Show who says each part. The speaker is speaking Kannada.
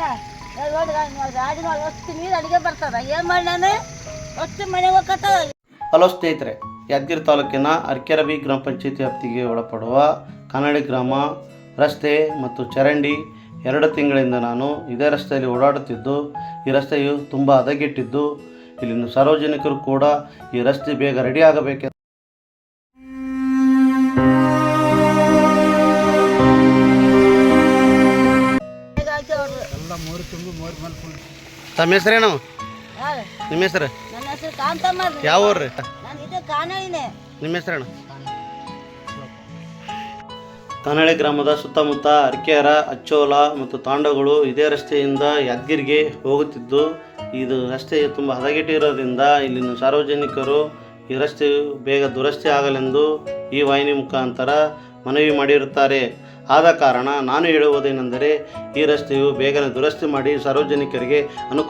Speaker 1: ಗಾಡಿ
Speaker 2: ಹಲೋ ಸ್ನೇಹಿತರೆ, ಯಾದಗಿರಿ ತಾಲೂಕಿನ ಅರ್ಕೆರಬಿ ಗ್ರಾಮ ಪಂಚಾಯತಿ ವ್ಯಾಪ್ತಿಗೆ ಒಳಪಡುವ ಕನ್ನಡಿ ಗ್ರಾಮ ರಸ್ತೆ ಮತ್ತು ಚರಂಡಿ ಎರಡು ತಿಂಗಳಿಂದ ನಾನು ಇದೇ ರಸ್ತೆಯಲ್ಲಿ ಓಡಾಡುತ್ತಿದ್ದು, ಈ ರಸ್ತೆಯು ತುಂಬ ಹದಗೆಟ್ಟಿದ್ದು, ಇಲ್ಲಿನ ಸಾರ್ವಜನಿಕರು ಕೂಡ ಈ ರಸ್ತೆ ಬೇಗ ರೆಡಿ ಆಗಬೇಕೆಂದು ತಮ್ಮ ಹೆಸರೇನು? ನಿಮ್ಮ ಹೆಸರು?
Speaker 1: ನನ್ನ ಹೆಸರು ಕಾಂತಮ್ಮ ರೀ.
Speaker 2: ಯಾವ ಊರು ರೀ?
Speaker 1: ನಾನು ಇದು ಕಾನಳಿನೇ
Speaker 2: ನಿಮ್ಮ ಹೆಸರೇನು? ಕನ್ನಳಿ ಗ್ರಾಮದ ಸುತ್ತಮುತ್ತ ಅರ್ಕೇರ ಅಚ್ಚೋಲ ಮತ್ತು ತಾಂಡಗಳು ಇದೇ ರಸ್ತೆಯಿಂದ ಯಾದಗಿರಿಗೆ ಹೋಗುತ್ತಿದ್ದು ಇದು ರಸ್ತೆ ತುಂಬ ಹದಗೆಟ್ಟಿರೋದ್ರಿಂದ ಇಲ್ಲಿನ ಸಾರ್ವಜನಿಕರು ಈ ರಸ್ತೆಯು ಬೇಗ ದುರಸ್ತಿ ಆಗಲೆಂದು ಈ ವಾಹಿನಿ ಮುಖಾಂತರ ಮನವಿ ಮಾಡಿರುತ್ತಾರೆ. ಆದ ಕಾರಣ ನಾನು ಹೇಳುವುದೇನೆಂದರೆ ಈ ರಸ್ತೆಯು ಬೇಗನೆ ದುರಸ್ತಿ ಮಾಡಿ ಸಾರ್ವಜನಿಕರಿಗೆ ಅನುಕೂಲ